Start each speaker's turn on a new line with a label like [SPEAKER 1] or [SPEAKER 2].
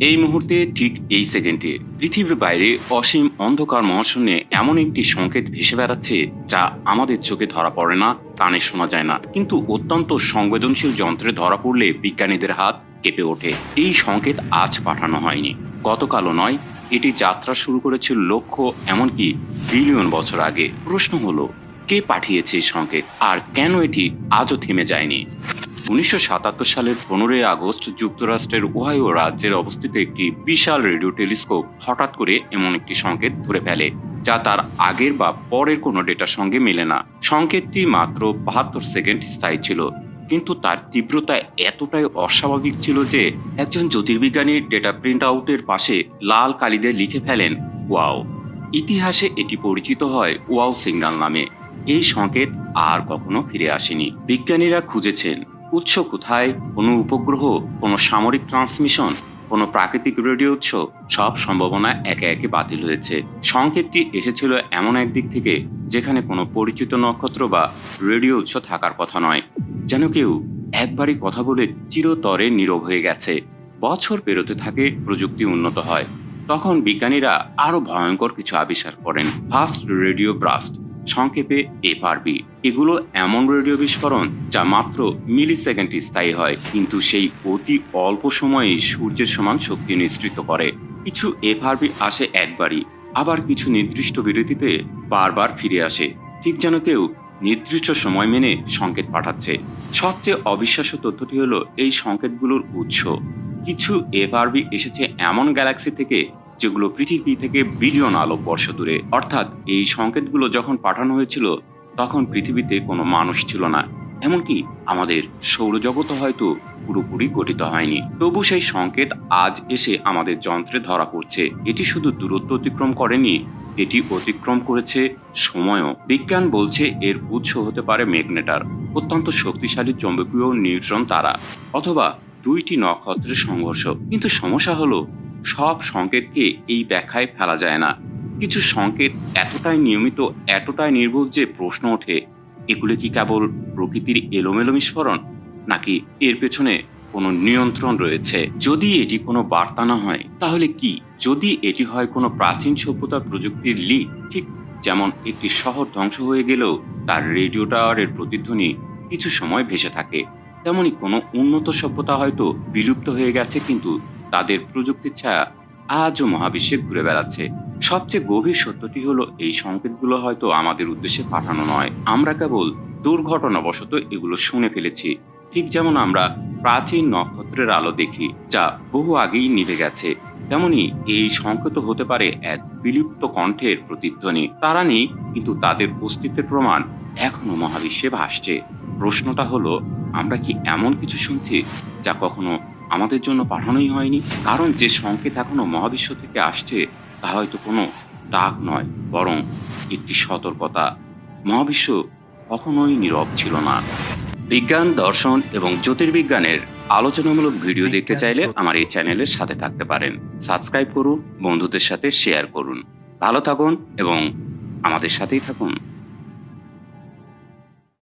[SPEAKER 1] এই মুহূর্তে ঠিক এই সেকেন্ডে পৃথিবীর বাইরে অসীম অন্ধকার মহাশূন্যে এমন একটি সংকেত ভেসে বেড়াচ্ছে যা আমাদের চোখে ধরা পড়ে না, কানে শোনা যায় না। কিন্তু অত্যন্ত সংবেদনশীল যন্ত্রে ধরা পড়লে বিজ্ঞানীদের হাত কেঁপে ওঠে। এই সংকেত আজ পাঠানো হয়নি। গতকালও নয়, এটি যাত্রা শুরু করেছিল লক্ষ এমনকি বিলিয়ন বছর আগে। প্রশ্ন হলো, কে পাঠিয়েছে এই সংকেত? আর কেন এটি আজও থেমে যায়নি? উনিশশো সাতাত্তর সালের পনেরোই আগস্ট যুক্তরাষ্ট্রের ওহাইও রাজ্যের অবস্থিত একটি বিশাল রেডিও টেলিস্কোপ হঠাৎ করে এমন একটি সংকেত ধরে ফেলে, যা তার আগের বা পরের কোনো ডেটার সঙ্গে মেলে না। সংকেতটি মাত্র বাহাত্তর সেকেন্ড স্থায়ী ছিল, কিন্তু তার তীব্রতা এতটাই অস্বাভাবিক ছিল যে একজন জ্যোতির্বিজ্ঞানী ডেটা প্রিন্ট আউটের পাশে লাল কালিতে লিখে ফেলেন, ওয়াও। ইতিহাসে এটি পরিচিত হয় ওয়াও সিগন্যাল নামে। এই সংকেত আর কখনো ফিরে আসেনি। বিজ্ঞানীরা খুঁজেছেন উৎস কোথায়, কোনো উপগ্রহ, কোনো সামরিক ট্রান্সমিশন, কোনো প্রাকৃতিক রেডিও উৎস, সব সম্ভাবনা একে একে বাতিল হয়েছে। সংকেতটি এসেছিল এমন এক দিক থেকে যেখানে কোনো পরিচিত নক্ষত্র বা রেডিও উৎস থাকার কথা নয়, যেন কেউ একবারই কথা বলে চিরতরে নীরব হয়ে গেছে। বছর পেরোতে থাকে, প্রযুক্তি উন্নত হয়। তখন বিজ্ঞানীরা আরও ভয়ঙ্কর কিছু আবিষ্কার করেন, ফার্স্ট রেডিও ব্রাস্ট সংক্ষেপে এফআরবি এগুলো এমন রেডিও বিস্ফোরণ যা মাত্র মিলি সেকেন্ড স্থায়ী হয়, কিন্তু সেই অতি অল্প সময়ে সূর্যের সমান শক্তি নিঃসৃত করে। কিছু এফআরবি আসে একবারই, আবার কিছু নির্দিষ্ট বিরতিতে বারবার ফিরে আসে। ঠিক যেন কেউ নির্দিষ্ট সময় মেনে সংকেত পাঠাচ্ছে। সবচেয়ে অবিশ্বাস্য তথ্যটি হলো এই সংকেতগুলোর উৎস। কিছু এফআরবি এসেছে এমন গ্যালাক্সি থেকে যেগুলো পৃথিবী থেকে বিলিয়ন আলোক বর্ষ দূরে। অর্থাৎ এই সংকেতগুলো যখন পাঠানো হয়েছিল, তখন পৃথিবীতে কোনো মানুষ ছিল না। এমনকি আমাদের সৌরজগৎ হয়তো পুরোপুরি গঠিত হয়নি। তবু সেই সংকেত আজ এসে আমাদের যন্ত্রে ধরা পড়ছে। এটি শুধু দূরত্ব অতিক্রম করেনি, এটি অতিক্রম করেছে সময়ও। বিজ্ঞান বলছে এর উৎস হতে পারে ম্যাগনেটার, অত্যন্ত শক্তিশালী চৌম্বকীয় নিউট্রন তারা, অথবা দুইটি নক্ষত্রের সংঘর্ষ। কিন্তু সমস্যা হলো সব সংকেতকে এই ব্যাখ্যায় ফেলা যায় না। কিছু সংকেত এতটাই নিয়মিত, এতটাই নির্ভুল যে প্রশ্ন ওঠে, এগুলো কি কেবল প্রকৃতির এলোমেলো বিস্ফোরণ নাকি এর পেছনে কোনো নিয়ন্ত্রণ রয়েছে? যদি এটি কোনো বার্তা না হয়, তাহলে কি? যদি এটি হয় কোনো প্রাচীন সভ্যতা প্রযুক্তির লিক ঠিক যেমন একটি শহর ধ্বংস হয়ে গেলেও তার রেডিও টাওয়ারের প্রতিধ্বনি কিছু সময় ভেসে থাকে তেমনই কোনো উন্নত সভ্যতা হয়তো বিলুপ্ত হয়ে গেছে, কিন্তু তাদের প্রযুক্তির ছায়া আজও মহাবিশ্বে ঘুরে বেড়াচ্ছে। সবচেয়ে গভীর সত্যটি হলো, এই সংকেতগুলো হয়তো আমাদের উদ্দেশ্যে পাঠানো নয়। আমরা কেবল দুর্ঘটনাবশত এগুলো শুনে ফেলেছি। ঠিক যেমন আমরা প্রাচীন নক্ষত্রের আলো দেখি, যা বহু আগেই নিভে গেছে। তেমনি এই সংকেত হতে পারে এক বিলুপ্ত কণ্ঠের প্রতিধ্বনি। তারা নেই, কিন্তু তাদের অস্তিত্বের প্রমাণ এখনও মহাবিশ্বে ভাসছে। প্রশ্নটা হলো, আমরা কি এমন কিছু শুনছি যা কখনো আমাদের জন্য পাঠানোই হয়নি। কারণ যে সংকেত এখনও মহাবিশ্ব থেকে আসছে তা হয়তো কোনো ডাক নয় বরং একটি সতর্কতা। মহাবিশ্ব কখনোই নীরব ছিল না। বিজ্ঞান দর্শন এবং জ্যোতির্বিজ্ঞানের আলোচনামূলক ভিডিও দেখতে চাইলে আমার এই চ্যানেলের সাথে থাকতে পারেন। সাবস্ক্রাইব করুন বন্ধুদের সাথে শেয়ার করুন। ভালো থাকুন এবং আমাদের সাথেই থাকুন।